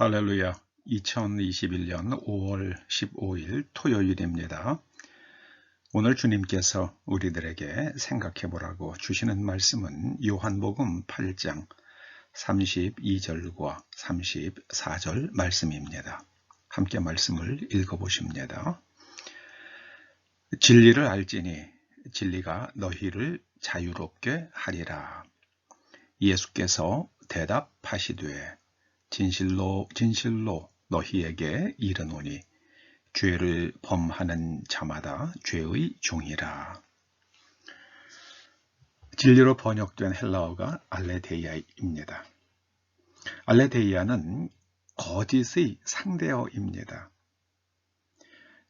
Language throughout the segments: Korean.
할렐루야. 2021년 5월 15일 토요일입니다. 오늘 주님께서 우리들에게 생각해 보라고 주시는 말씀은 요한복음 8장 32절과 34절 말씀입니다. 함께 말씀을 읽어보십니다. 진리를 알지니 진리가 너희를 자유롭게 하리라. 예수께서 대답하시되 진실로 진실로 너희에게 이르노니 죄를 범하는 자마다 죄의 종이라. 진리로 번역된 헬라어가 알레데이아입니다. 알레데이아는 거짓의 상대어입니다.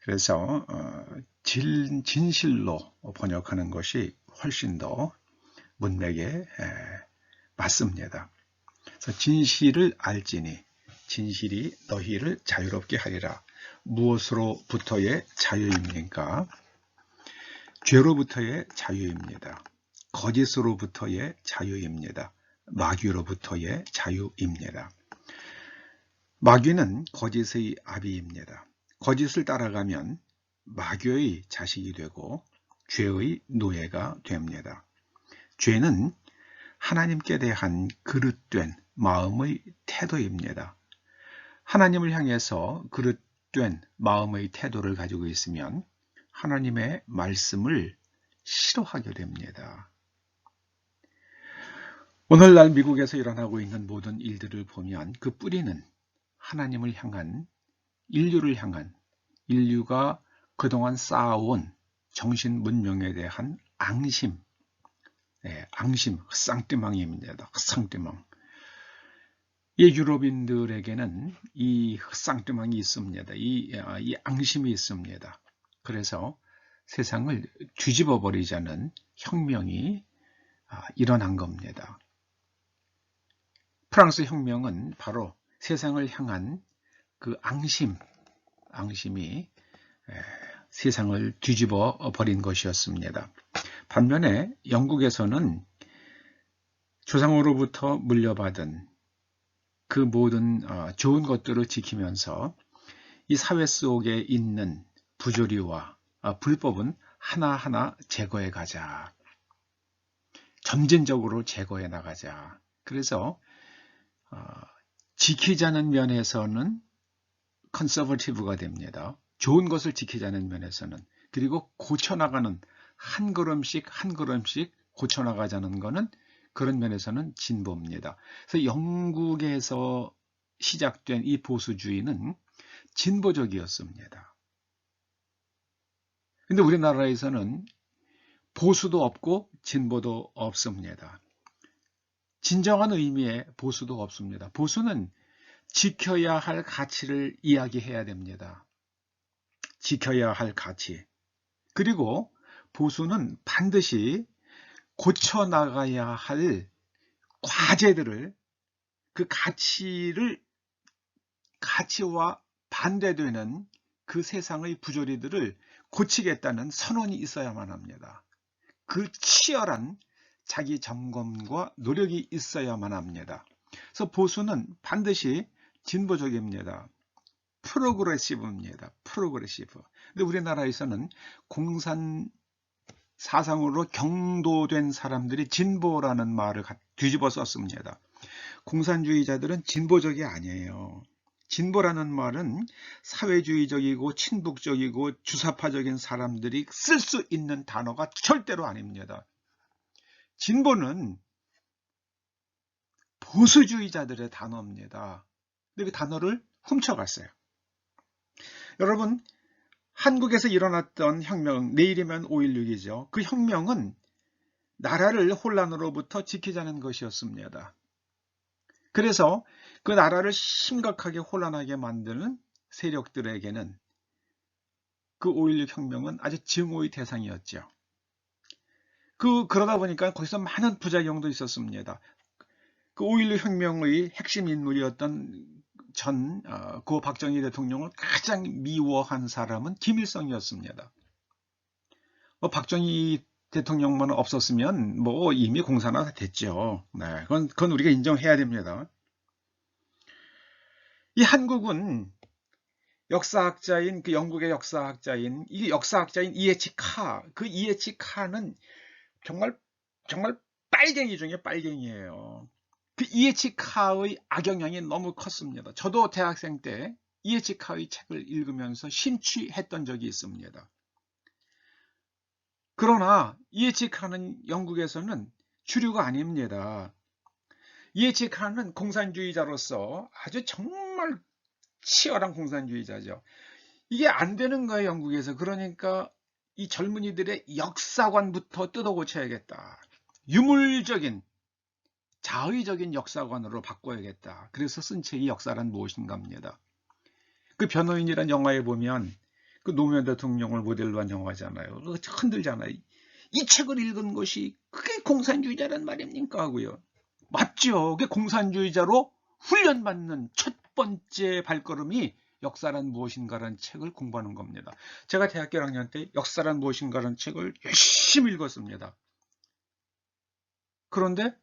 그래서 어, 진, 진실로 번역하는 것이 훨씬 더 문맥에 맞습니다. 진실을 알지니 진실이 너희를 자유롭게 하리라. 무엇으로부터의 자유입니까? 죄로부터의 자유입니다. 거짓으로부터의 자유입니다. 마귀로부터의 자유입니다. 마귀는 거짓의 아비입니다. 거짓을 따라가면 마귀의 자식이 되고 죄의 노예가 됩니다. 죄는 하나님께 대한 그릇된 마음의 태도입니다. 하나님을 향해서 그릇된 마음의 태도를 가지고 있으면 하나님의 말씀을 싫어하게 됩니다. 오늘날 미국에서 일어나고 있는 모든 일들을 보면 그 뿌리는 하나님을 향한 인류를 향한 인류가 그동안 쌓아온 정신 문명에 대한 앙심, 네, 앙심, 흑상띠망입니다. 흑상띠망. 이 유럽인들에게는 이 흑상띠망이 있습니다. 이, 아, 이 앙심이 있습니다. 그래서 세상을 뒤집어 버리자는 혁명이 아, 일어난 겁니다. 프랑스 혁명은 바로 세상을 향한 그 앙심, 앙심이 세상을 뒤집어 버린 것이었습니다. 반면에 영국에서는 조상으로부터 물려받은 그 모든 어, 좋은 것들을 지키면서 이 사회 속에 있는 부조리와 어, 불법은 하나하나 제거해 가자. 점진적으로 제거해 나가자. 그래서 어, 지키자는 면에서는 컨서버티브가 됩니다. 좋은 것을 지키자는 면에서는 그리고 고쳐나가는 한 걸음씩 한 걸음씩 고쳐나가자는 것은 그런 면에서는 진보입니다. 그래서 영국에서 시작된 이 보수주의는 진보적이었습니다. 근데 우리나라에서는 보수도 없고 진보도 없습니다. 진정한 의미의 보수도 없습니다. 보수는 지켜야 할 가치를 이야기해야 됩니다. 지켜야 할 가치. 그리고 보수는 반드시 고쳐나가야 할 과제들을 그 가치를 가치와 반대되는 그 세상의 부조리들을 고치겠다는 선언이 있어야만 합니다. 그 치열한 자기 점검과 노력이 있어야만 합니다. 그래서 보수는 반드시 진보적입니다. 프로그레시브입니다. 프로그레시브. 근데 우리나라에서는 공산 사상으로 경도된 사람들이 진보라는 말을 뒤집어 썼습니다. 공산주의자들은 진보적이 아니에요. 진보라는 말은 사회주의적이고 친북적이고 주사파적인 사람들이 쓸 수 있는 단어가 절대로 아닙니다. 진보는 보수주의자들의 단어입니다. 근데 그 단어를 훔쳐갔어요. 여러분 한국에서 일어났던 혁명, 내일이면 5.16이죠. 그 혁명은 나라를 혼란으로부터 지키자는 것이었습니다. 그래서 그 나라를 심각하게 혼란하게 만드는 세력들에게는 그 5.16 혁명은 아주 증오의 대상이었죠. 그, 그러다 보니까 거기서 많은 부작용도 있었습니다. 그 5.16 혁명의 핵심 인물이었던 전, 어, 고 박정희 대통령을 가장 미워한 사람은 김일성이었습니다. 뭐 박정희 대통령만 없었으면 뭐 이미 공산화 됐죠. 네, 그건, 그건 우리가 인정해야 됩니다. 이 한국은 역사학자인 그 영국의 역사학자인 이 역사학자인 이에치 카, 그 이에치 카는 정말 정말 빨갱이 중에 빨갱이에요. 그 이에치 카의 악영향이 너무 컸습니다. 저도 대학생 때 이에치 카의 책을 읽으면서 심취했던 적이 있습니다. 그러나 이에치 카는 영국에서는 주류가 아닙니다. 이에치 카는 공산주의자로서 아주 정말 치열한 공산주의자죠. 이게 안 되는 거예요, 영국에서. 그러니까 이 젊은이들의 역사관부터 뜯어 고쳐야겠다. 유물적인, 자의적인 역사관으로 바꿔야겠다. 그래서 쓴 책이 역사란 무엇인가 합니다. 그 변호인이란 영화에 보면 그 노무현 대통령을 모델로 한 영화잖아요. 흔들잖아요. 이 책을 읽은 것이 그게 공산주의자란 말입니까 하고요. 맞죠. 그게 공산주의자로 훈련받는 첫 번째 발걸음이 역사란 무엇인가라는 책을 공부하는 겁니다. 제가 대학교 1학년 때 역사란 무엇인가라는 책을 열심히 읽었습니다. 그런데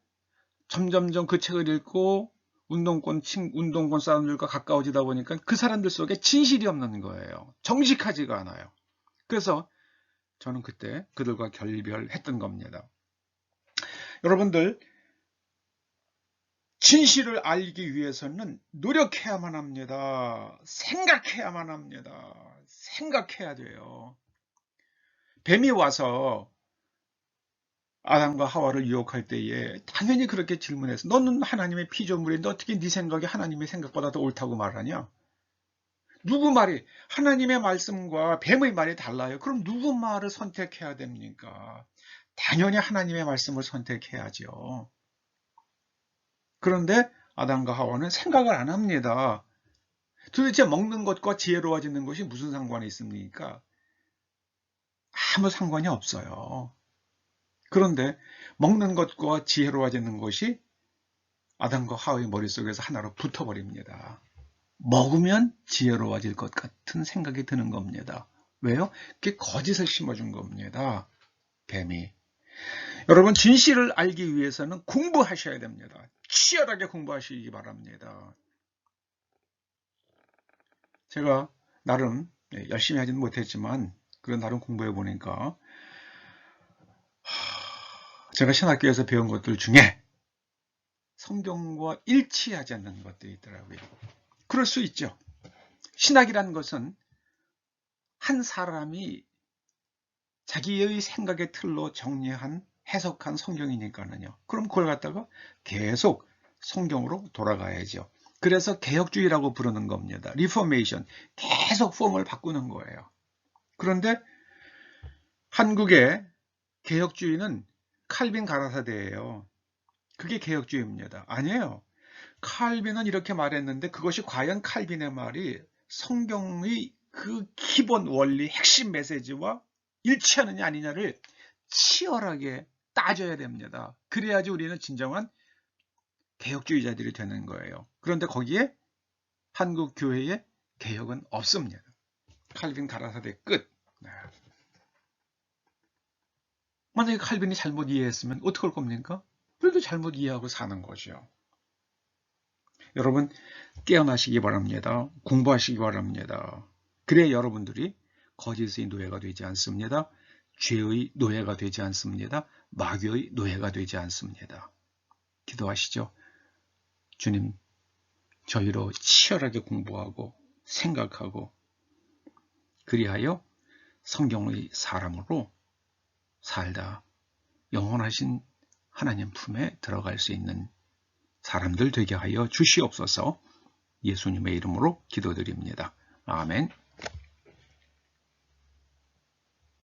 점점점 그 책을 읽고 운동권, 친, 운동권 사람들과 가까워지다 보니까 그 사람들 속에 진실이 없는 거예요. 정직하지가 않아요. 그래서 저는 그때 그들과 결별했던 겁니다. 여러분들 진실을 알기 위해서는 노력해야만 합니다. 생각해야만 합니다. 생각해야 돼요. 뱀이 와서 아담과 하와를 유혹할 때에 당연히 그렇게 질문해서 너는 하나님의 피조물인데 어떻게 네 생각이 하나님의 생각보다 더 옳다고 말하냐? 누구 말이 하나님의 말씀과 뱀의 말이 달라요. 그럼 누구 말을 선택해야 됩니까? 당연히 하나님의 말씀을 선택해야죠. 그런데 아담과 하와는 생각을 안 합니다. 도대체 먹는 것과 지혜로워지는 것이 무슨 상관이 있습니까? 아무 상관이 없어요. 그런데 먹는 것과 지혜로워지는 것이 아담과 하와의 머릿속에서 하나로 붙어버립니다. 먹으면 지혜로워질 것 같은 생각이 드는 겁니다. 왜요? 그게 거짓을 심어준 겁니다. 뱀이. 여러분 진실을 알기 위해서는 공부하셔야 됩니다. 치열하게 공부하시기 바랍니다. 제가 나름 네, 열심히 하지는 못했지만 그런 나름 공부해 보니까 제가 신학교에서 배운 것들 중에 성경과 일치하지 않는 것들이 있더라고요. 그럴 수 있죠. 신학이라는 것은 한 사람이 자기의 생각의 틀로 정리한 해석한 성경이니까는요. 그럼 그걸 갖다가 계속 성경으로 돌아가야죠. 그래서 개혁주의라고 부르는 겁니다. 리포메이션. 계속 폼을 바꾸는 거예요. 그런데 한국의 개혁주의는 칼빈 가라사대예요. 그게 개혁주의입니다. 아니에요. 칼빈은 이렇게 말했는데 그것이 과연 칼빈의 말이 성경의 그 기본 원리 핵심 메시지와 일치하느냐 아니냐를 치열하게 따져야 됩니다. 그래야지 우리는 진정한 개혁주의자들이 되는 거예요. 그런데 거기에 한국 교회의 개혁은 없습니다. 칼빈 가라사대 끝. 네. 만약에 칼빈이 잘못 이해했으면 어떻게 할 겁니까? 그래도 잘못 이해하고 사는 거죠. 여러분 깨어나시기 바랍니다. 공부하시기 바랍니다. 그래야 여러분들이 거짓의 노예가 되지 않습니다. 죄의 노예가 되지 않습니다. 마귀의 노예가 되지 않습니다. 기도하시죠. 주님, 저희로 치열하게 공부하고 생각하고 그리하여 성경의 사람으로 살다 영원하신 하나님 품에 들어갈 수 있는 사람들 되게 하여 주시옵소서 예수님의 이름으로 기도드립니다. 아멘.